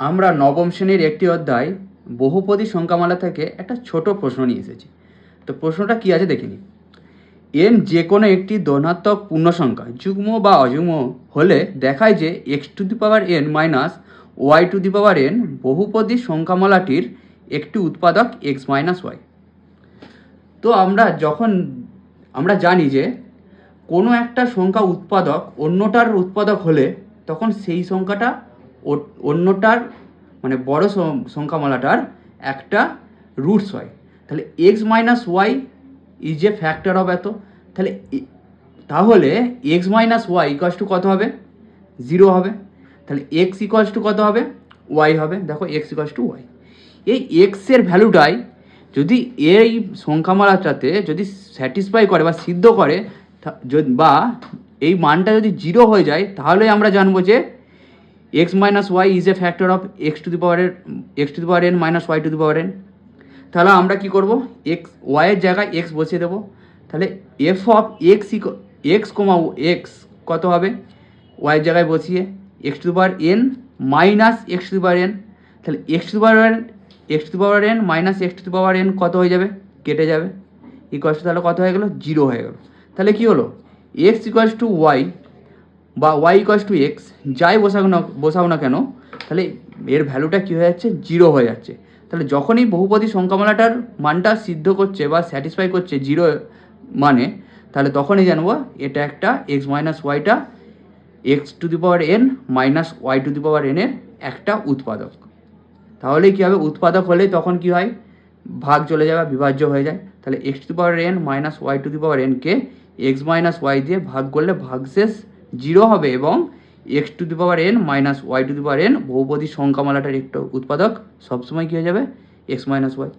আমরা নবম শ্রেণির একটি অধ্যায় বহুপদী সংখ্যামালা থেকে একটা ছোট প্রশ্ন নিয়ে এসেছি। তো প্রশ্নটা কি আছে দেখিনি। এন যে কোনো একটি ধনাত্মক পূর্ণ সংখ্যা, যুগ্ম বা অযুগ্ম, হলে দেখায় যে x to the power n minus y to the power n বহুপদী সংখ্যামালাটির একটি উৎপাদক এক্স মাইনাস ওয়াই তো আমরা যখন, আমরা জানি যে কোনো একটা সংখ্যা উৎপাদক অন্যটার উৎপাদক হলে তখন সেই সংখ্যাটা অন্যটার মানে বড় সংখ্যামালাটার একটা রুটস হয়। তাহলে x minus y is a factor of এত। তাহলে তাহলে x minus y equals to কত হবে? জিরো হবে। তাহলে এক্স ইকোয়াস টু কত হবে? ওয়াই হবে। দেখো এক্স ইকোয়াস টু ওয়াই এই এক্সের ভ্যালুটাই যদি এই সংখ্যামালাটাতে যদি স্যাটিসফাই করে বা সিদ্ধ করে বা এই মানটা যদি জিরো হয়ে যায়, তাহলে আমরা জানব যে x minus y is a factor of x to the power x to the power n minus y to the power n তাহলে আমরা কি করব? এক্স ওয়াইয়ের জায়গায় এক্স বসিয়ে দেবো। তাহলে f of x x comma x কত হবে? ওয়াইয়ের জায়গায় বসিয়ে x to the power n minus x to the power n তাহলে x to the power x to the power n minus x to the power n কত হয়ে যাবে? কেটে যাবে। ইকোয়াস টু তাহলে কত হয়ে গেলো? জিরো হয়ে গেলো। তাহলে কি হলো? এক্স ইকোয়াস টু ওয়াই বা ওয়াই ইকোয়াস টু এক্স যাই বসাও না বসাও না কেন, তাহলে এর ভ্যালুটা কী হয়ে যাচ্ছে? জিরো হয়ে যাচ্ছে। তাহলে যখনই বহুপদী সংখ্যামালাটার মানটা সিদ্ধ করছে বা স্যাটিসফাই করছে জিরো মানে তাহলে তখনই জানব এটা একটা x minus ওয়াইটা x to the power n minus y to the power এনের একটা উৎপাদক। তাহলে কী হবে? উৎপাদক হলে তখন কি হয়? ভাগ চলে যাবে বিভাজ্য হয়ে যায়। তাহলে x to the power n minus y to the power NK x minus y দিয়ে ভাগ করলে ভাগশেষ জিরো হবে এবং x to the power n minus y to the power n বহুপদী সংখ্যামালাটার একটা উৎপাদক সবসময় কী হয়ে যাবে? X minus Y